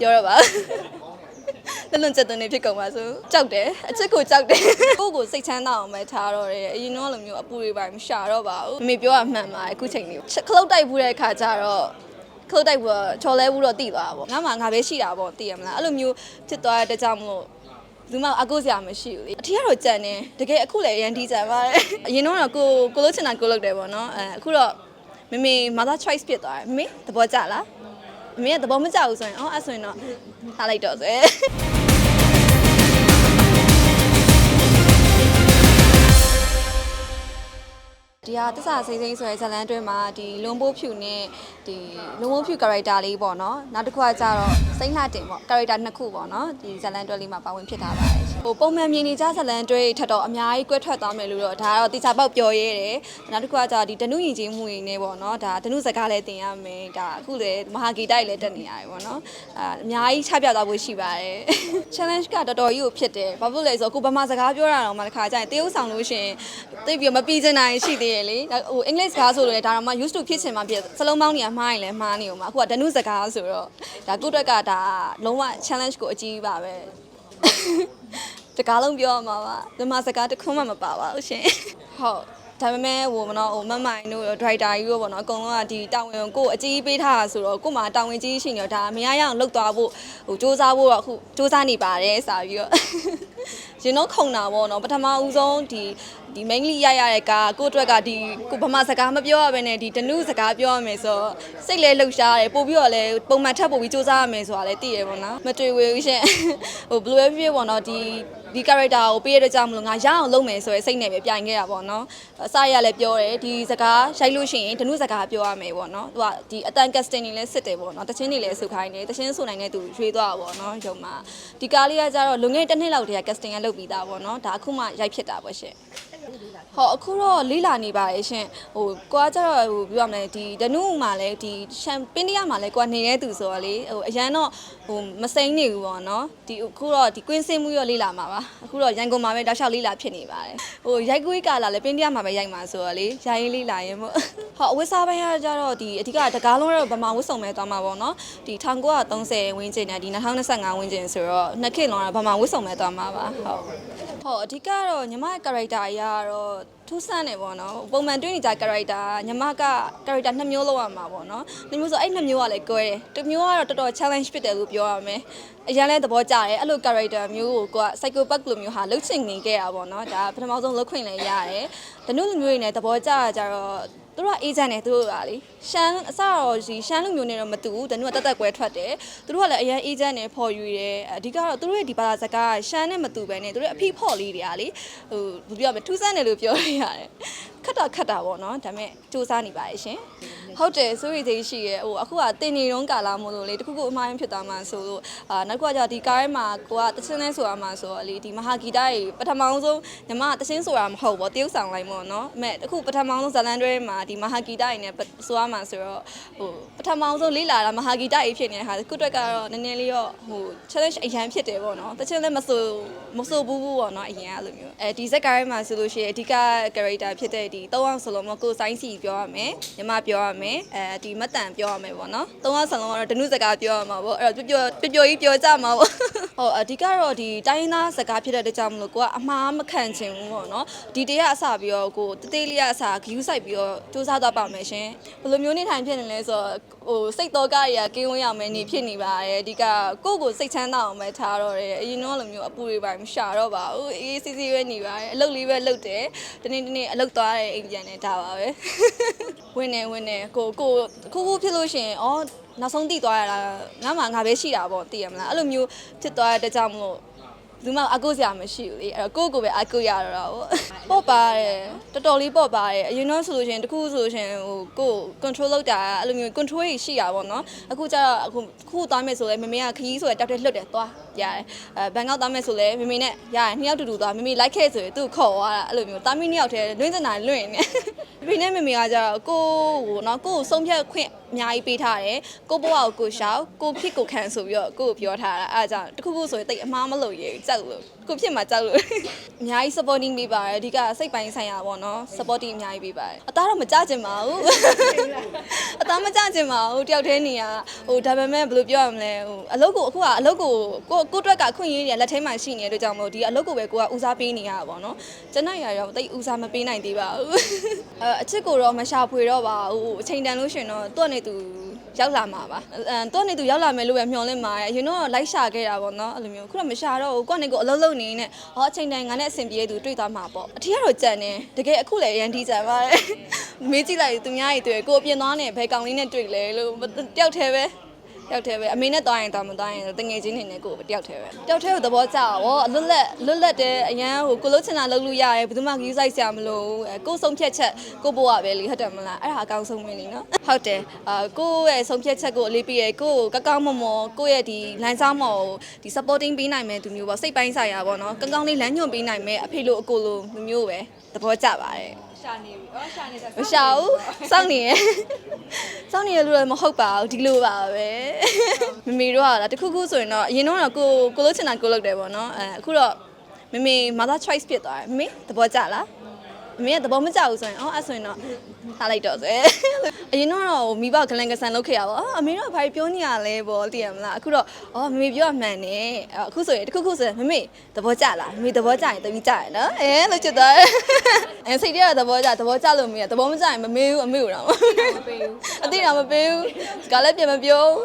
ပြောတော့ပါလလွန်ချက်သွင်းနေဖြစ်ကုန်ပါဆိုကြောက်တယ်အချစ်ကိုကြောက်တယ်ကိုယ့်ကိုစိတ်ချမ်းသာအောင်ပဲထားတော့တယ်အရင်တော့လိုမျိုးအပူတွေပါမရှာတော့ပါဘူးမမေပြောရမှန်ပါတယ်အခုချိန်လေးခလုတ်တိုက်ဘူးတဲ့အခါကျတော့ခလုတ်တိုက်ဘူးတော့ချော်လဲဘူးတော့တည်သွားတာပေါ့ငါမှငါပဲရှိတာပေါ့တည်ရမလားအဲ့လိုမျိုးဖြစ်သွားတဲ့အတွက်ကြောင့်မလို့လူမအကုစရာမရှိဘူးလေအထီးကတော့ကြံတယ်တကယ်အခုလည်းရန်တီးကြံပါတယ်အရင်တော့ကိုကိုလို့ချင်တာကိုလုပ်တယ်ပေါ့နော်အဲအခုတော့မမေ mother choice ဖြစ်သွားတယ်မမေသဘောကျလား အမေကသဘောမကျဘူးဆိုရင်အော်အဲ့ဆိုရင်တော့ထားလိုက်တော့ဆို ဒီဟာတစ္ဆာစိမ့်စိမ့်ဆိုရဲဇလန်တွင်းမှာဒီလွန်ဘိုးဖြူနဲ့ဒီလွန်ဘိုးဖြူ character လေးပေါ့နော်နောက်တစ်ခုကကြတော့စိမ့်လှတင်ပေါ့ character နှစ်ခုပေါ့နော်ဒီဇလန်တွဲလေးမှာပါဝင်ဖြစ်ထားပါတယ်ဟိုပုံမှန်မြင်နေကြဇလန်တွဲထက်တော့အများကြီးကွဲထွက်သွားမယ်လို့တော့ဒါကတော့တိကျပေါက်ပြောရဲတယ်နောက်တစ်ခုကကြတော့ဒီတနုယဉ်ကျေးမှုတွေနဲ့ပေါ့နော်ဒါတနုစကားလည်းတင်ရမယ်ဒါအခုလည်းမဟာဂီတိုက်လည်းတက်နေရတယ်ပေါ့နော်အာအများကြီးချပြသွားဖို့ရှိပါတယ် challenge ကတော်တော်ကြီးကိုဖြစ်တယ်ဘာဖြစ်လို့လဲဆိုတော့ကိုဗမာစကားပြောတာတော့မှတစ်ခါကျရင်တရုပ်ဆောင်လို့ရှရင်သိပြီးမပြီးချင်တာရှိသေးရဲ့လေဟိုအင်္ဂလိပ်စကားဆိုလို့လည်းဒါတော့မှ used to ဖြစ်ချင်မှဖြစ်စလုံးပေါင်းနေရမှားရင်လည်းမှားနေဦးမှာအခုကဒနုစကားဆိုတော့ဒါကိုယ့်အတွက်ကဒါလုံးဝ challenge ကိုအကြီးပါပဲတကားလုံးပြောရမှာပါမြန်မာစကားတစ်ခုမှမပါပါဘူးရှင်ဟုတ်ဒါပေမဲ့ဟိုမနော်ဟိုမမိုင်တို့ဒရိုက်တာကြီးတို့ပေါ့နော်အကုန်လုံးကဒီတာဝန်ကိုအကြီးပေးထားတာဆိုတော့ကို့မှာတာဝန်ကြီးရှိနေတော့ဒါမရရအောင်လုပ်သွားဖို့ဟိုစူးစမ်းဖို့တော့အခုစူးစမ်းနေပါတယ်စာပြီးတော့ ရင်တော့ခုံတာပေါ့နော်ပထမဦးဆုံးဒီဒီ mainly ရရတဲ့ကားကိုယ့်အတွက်ကဒီကိုဗမာစကားမပြောရဘဲနဲ့ဒီတနုစကားပြောရမယ်ဆိုတော့စိတ်လဲလှုပ်ရှားတယ်ပို့ပြီးတော့လဲပုံမှန်ထပ်ပို့ပြီးစူးစမ်းရမယ်ဆိုတာလဲသိရပေါ့နော်မတွေ့ဝေဘူးရှင်ဟိုဘယ်လိုပဲဖြစ်ဖြစ်ပေါ့နော်ဒီ ဒီ character ကိုပေးရတဲ့ကြောင့်မလို့ငါရအောင်လုပ်မယ်ဆိုရဲစိတ်နဲ့ပဲပြိုင်ခဲ့တာပေါ့နော်အစရလည်းပြောတယ်ဒီစကားရိုက်လို့ရှိရင်ဒနုစကားပြောရမယ်ပေါ့နော်သူကဒီအတန် casting တွေလည်းစစ်တယ်ပေါ့နော်တချင်းတွေလည်းဆုခိုင်းတယ်တချင်းဆုနိုင်တဲ့သူရွေးသွားတာပေါ့နော်ရုံမှာဒီကားလေးကကြတော့လွန်ခဲ့တဲ့တစ်နှစ်လောက်တည်းက casting ကလုပ်ပြီးသားပေါ့နော်ဒါအခုမှရိုက်ဖြစ်တာပေါ့ရှင် ဟောအခုတော့လေးလာနေပါရဲ့ရှင်ဟိုကိုကကျတော့ဟိုပြောရမလဲဒီဒနုမှာလည်းဒီရှမ်ပင်းတရမှာလည်းကိုကနေတဲ့သူဆိုတော့လေဟိုအရန်တော့ဟိုမစိမ့်နေဘူးပေါ့နော်ဒီအခုတော့ဒီကွင်းစင်းမှုရောလေးလာမှာပါအခုတော့ရန်ကုန်မှာပဲတောက်လျှောက်လေးလာဖြစ်နေပါတယ်ဟိုရိုက်ကွေးကာလာလည်းပင်းတရမှာပဲရိုက်မှာဆိုတော့လေရိုင်းလေးလာရင်ပေါ့ဟောအဝတ်စားပိုင်းကကျတော့ဒီအဓိကတကားလုံးတော့ဗမာဝတ်စုံပဲသွားမှာပေါ့နော်ဒီ1930ဝန်းကျင်နဲ့ဒီ2025ဝန်းကျင်ဆိုတော့နှစ်ခေတ်လုံးကဗမာဝတ်စုံပဲသွားမှာပါဟုတ်ဟောအဓိကတော့ညီမရဲ့ character အရာကတော့ထူးဆန်းတယ်ပေါ့နော်ပုံမှန်တွေ့နေကြ character ညီမက character နှစ်မျိုးလောက်ရမှာပေါ့နော်နှစ်မျိုးဆိုအဲ့နှစ်မျိုးကလည်းကွဲတယ်တစ်မျိုးကတော့တော်တော် challenge ဖြစ်တယ်လို့ပြောရမယ်အရင်လဲသဘောကျတယ်အဲ့လို character မျိုးကိုကိုက psychopath လိုမျိုးဟာလှုပ်ချင်နေခဲ့တာပေါ့နော်ဒါပထမဆုံးလှုပ်ခွင့်လည်းရတယ်တနုလူမျိုးတွေနဲ့သဘောကျတာကြတော့ သူတို့ကအေးချမ်းတယ်သူတို့ကလေရှမ်းအစတော့ဒီရှမ်းလူမျိုးနဲ့တော့မတူဘူးတနုကတက်တက်ကွဲထွက်တယ်သူတို့ကလည်းအရင်အေးချမ်းတယ်ဖော်ယူတယ်အဓိကတော့သူတို့ရဲ့ဒီဘာသာစကားကရှမ်းနဲ့မတူပဲနဲ့သူတို့အဖိဖော်လေးတွေကလေဟိုဘယ်ပြောရမလဲထူးဆန်းတယ်လို့ပြောရရတယ် ခက်တာခက်တာပေါ့နော်ဒါပေမဲ့စူးစမ်းနေပါရဲ့ရှင်ဟုတ်တယ်စိုးရိမ်စိတ်ရှိရဲ့ဟိုအခုကတင်နေတုန်းကာလာမို့လို့လေတခုခုအမှားရင်းဖြစ်သွားမှဆိုလို့အာနောက်တစ်ခုကကြာဒီကားထဲမှာကိုကတချင်းလဲဆိုရမှာဆိုတော့လေဒီမဟာဂီတကြီးပထမဆုံးညီမကတချင်းဆိုတာမဟုတ်ဘောတရုပ်ဆောင်လိုက်ပေါ့နော်အမေအခုပထမဆုံးဇလန်တွဲမှာဒီမဟာဂီတကြီးနဲ့ဆိုရမှာဆိုတော့ဟိုပထမဆုံးလေးလာတာမဟာဂီတကြီးဖြစ်နေတဲ့ဟာခုတွက်ကတော့နည်းနည်းလေးတော့ဟို challenge အရန်ဖြစ်တယ်ပေါ့နော်တချင်းလဲမဆိုမဆိုဘူးဘူးပေါ့နော်အရင်အဲ့လိုမျိုးအဲဒီဇက်ကားထဲမှာဆိုလို့ရှိရင်အဓိက character ဖြစ်တဲ့ဒီသုံးအောင်စလုံးမကိုစိုင်းစီပြောရမယ်ညီမပြောရမယ်အဲဒီမတ်တန်ပြောရမယ်ပေါ့နော်သုံးအောင်စလုံးကတော့ဒနုစကားပြောရမှာပေါ့အဲ့တော့ပျော်ပျော်ပျော်ကြီးပြောကြမှာပေါ့ဟုတ်အဓိကတော့ဒီတိုင်းသားစကားဖြစ်တဲ့အတွက်ကြောင့်မလို့ကိုကအမှားမခံချင်ဘူးပေါ့နော်ဒီတရအစပြီးတော့ကိုတသေးလေးကအစဂယူးဆိုင်ပြီးတော့စူးစမ်းသွားပါမယ်ရှင်ဘယ်လိုမျိုးနေထိုင်ဖြစ်နေလဲဆိုတော့ဟိုစိတ်တော်ကတွေကကင်းဝေးရမယ်နေဖြစ်နေပါတယ်အဓိကကိုယ့်ကိုစိတ်ချမ်းသာအောင်ပဲထားတော့တယ်အရင်တော့လိုမျိုးအပူတွေပါမရှာတော့ပါဘူးအေးစီစီပဲနေပါတယ်အလုပ်လေးပဲလုပ်တယ်တနေ့တနေ့အလုပ်သွားတဲ့အိမ်ပြန်နေဒါပါပဲဝင်နေဝင်နေကိုကိုခုခုဖြစ်လို့ရှိရင်ဩနောက်ဆုံးတည်သွားရတာငါမှငါပဲရှိတာပေါ့တည်ရမလားအဲ့လိုမျိုးဖြစ်သွားတဲ့အတွက်ကြောင့်မ လို့လူမအကုစရာမရှိဘူးလေအဲ့တော့ကိုယ့်ကိုယ်ပဲအကုရတော့တာပေါ့ပေါ့ပါတယ်တော်တော်လေးပေါ့ပါတယ်အရင်တော့ဆိုလို့ရှိရင်တခုဆိုလို့ရှိရင်ဟိုကိုယ် control လုပ်တာအဲ့လိုမျိုး control ကြီးရှိတာပေါ့နော်အခုကျတော့အခုခုသွားမယ်ဆိုလဲမမေကခရီးဆိုရတောက်တဲ့လှုပ်တယ်သွားရတယ်အဲဘန်ကောက်သွားမယ်ဆိုလဲမမေနဲ့ရတယ်နှစ်ယောက်တူတူသွားမမေလိုက်ခဲ့ဆိုရင်သူ့ခေါ်သွားတာအဲ့လိုမျိုးတာမီနှစ်ယောက်တည်းလွင့်စင်တာလွင့်နေဖေနဲ့မမေကကျတော့ကိုဟိုနော်ကိုကိုဆုံးဖြတ်ခွင့် အများကြီးပေးထားတယ်ကိုဘွားကိုကိုရှောက်ကိုဖြစ်ကိုခံဆိုပြီးတော့ကိုကိုပြောထားတာအဲဒါကြောင့်တစ်ခုခုဆိုရင်တိတ်အမှားမလုပ်ရဘူးကြောက်လို့ကိုဖြစ်မှာကြောက်လို့အများကြီး supporting ပေးပါတယ်အဓိကစိတ်ပိုင်းဆိုင်ရာပေါ့နော် supporting အများကြီးပေးပါတယ်အသားတော့မကြကျင်ပါဘူးအသားမကြကျင်ပါဘူးတယောက်တည်းနေရဟိုဒါပေမဲ့ဘယ်လိုပြောရမလဲဟိုအလုပ်ကိုအခုကအလုပ်ကိုကိုကိုအတွက်ကအခွင့်အရေးတွေလက်ထဲမှာရှိနေတဲ့အတွက်ကြောင့်မို့ဒီအလုပ်ကိုပဲကိုကဦးစားပေးနေရတာပေါ့နော်ကျွန်တော်ရရောတိတ်ဦးစားမပေးနိုင်သေးပါဘူးအဲအချစ်ကိုတော့မရှာဖွေတော့ပါဘူးအချိန်တန်လို့ရှရင်တော့သူ့အနေသူရောက်လာမှာပါအဲသူ့အနေသူရောက်လာမယ်လို့ပဲမျှော်လင့်ပါတယ်အရင်တော့လိုက်ရှာခဲ့တာပေါ့နော်အဲ့လိုမျိုးခုတော့မရှာတော့ဘူးကိုယ့်အနေကိုအလုပ်လုပ်နေနေဟောအချိန်တန်ငါနဲ့အဆင်ပြေတဲ့သူတွေ့သွားမှာပေါ့အထီးကတော့ကြံနေတကယ်အခုလည်းအရန်တီးကြံပါတယ်မေးကြည့်လိုက်သူများကြီးတွေ့ကိုအပြင်သွားနေဘယ်ကောင်လေးနဲ့တွေ့လဲလို့တယောက်တည်းပဲ တယောက်တည်းပဲအမေနဲ့သွားရင်သွားမသွားရင်တငယ်ချင်းနေနဲ့ကိုတယောက်တည်းပဲတယောက်တည်းကိုသဘောကျတာဗောလွတ်လပ်လွတ်လပ်တဲ့အရန်ဟိုကိုလို့ချင်တာလုပ်လို့ရတယ်ဘယ်သူမှကြီးဆိုင်ဆရာမလို့အဲကိုဆုံးဖြတ်ချက်ကိုဘိုးကပဲလေဟုတ်တယ်မလားအဲ့ဒါအကောင်းဆုံးပဲလीနော်ဟုတ်တယ်အာကိုရဲ့ဆုံးဖြတ်ချက်ကိုအလေးပေးရကိုကိုကကောင်းမမော်ကိုရဲ့ဒီလမ်းစားမော်ကိုဒီ supporting ပေးနိုင်မယ်သူမျိုးပေါ့စိတ်ပိုင်းဆိုင်ရာပေါ့နော်ကောင်းကောင်းလေးလမ်းညွှန်ပေးနိုင်မယ်အဖေလိုအကိုလိုလူမျိုးပဲသဘောကျပါတယ်ရှာနေပြီအော်ရှာနေတာမရှာဘူးစောင့်နေရယ် စောင့်နေရလို့လည်းမဟုတ်ပါဘူးဒီလိုပါပဲမမေတို့ကလားတခုခုဆိုရင်တော့အရင်တော့ကိုကိုလို့ချင်တာကိုလုပ်တယ်ပေါ့နော်အဲအခုတော့မမေ mother choice ဖြစ်သွားတယ်မမေသဘောကျလား မမေကသဘောမကျဘူးဆိုရင်အော်အဲ့ဆိုရင်တော့ထားလိုက်တော့ဆိုအရင်တော့မိဘကလန်ကဆန်လုပ်ခဲ့ရပါအော်အမေတို့ကဘာပြောနေရလဲပေါ့တည်ရမလားအခုတော့အော်မမေပြောမှန်တယ်အခုဆိုရင်တခုခုဆိုရင်မမေသဘောကျလားမမေသဘောကျရင်တမီးကျရနော်အဲလို့ချစ်သွားအဲစိတ်ထဲကသဘောကျသဘောကျလို့မမေကသဘောမကျရင်မမေဘူးအမေကိုတော့မပေးဘူးအတိတော့မပေးဘူးစကားလည်းပြန်မပြောဘူး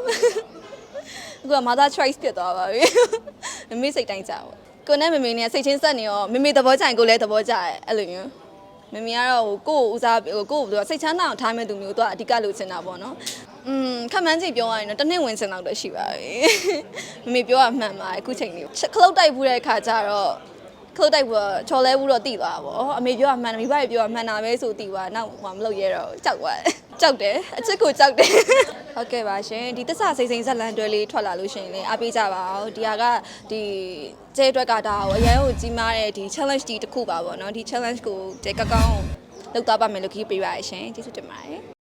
အခုက mother choice ဖြစ်သွားပါပြီမမေစိတ်တိုင်းကြပါကိုနဲ့မမေနဲ့စိတ်ချင်းဆက်နေရောမမေသဘောကျရင်ကိုလည်းသဘောကျရဲအဲ့လိုမျိုး မမေကတော့ဟိုကိုယ့်ကိုဦးစားဟိုကိုယ့်ကိုစိတ်ချမ်းသာအောင်ထားမဲ့သူမျိုးတော့အဓိကလိုချင်တာပေါ့နော်อืมခက်မှန်းကြည့်ပြောရရင်တော့တစ်နှစ်ဝင်စင်လောက်တော့ရှိပါပြီမမေပြောရမှန်ပါတယ်အခုချိန်လေးခလုတ်တိုက်ဘူးတဲ့ခါကျတော့ခလုတ်တိုက်ဘူးတော့ချော်လဲဘူးတော့တိသွားတာပေါ့အမေပြောရမှန်တယ်မိဘတွေပြောရမှန်တာပဲဆိုတိသွားနောက်မှမလုပ်ရဲတော့ကြောက်သွားတယ်ကြောက်တယ်အချစ်ကိုကြောက်တယ် ဟုတ်ကဲ့ပါရှင်ဒီတစ္ဆာစိတ်စိမ်ဇက်လန်တွဲလေးထွက်လာလို့ရှိရင်လည်းအားပေးကြပါဦးဒီဟာကဒီကျဲအတွက်ကဒါကိုအရန်ကိုကြီးမားတဲ့ဒီ challenge ဒီတစ်ခုပါပေါ့နော်ဒီ challenge ကိုတဲကောက်ကောင်းလုပ်သွားပါမယ်လို့ခီးပေးပါရရှင်ကျေးဇူးတင်ပါတယ်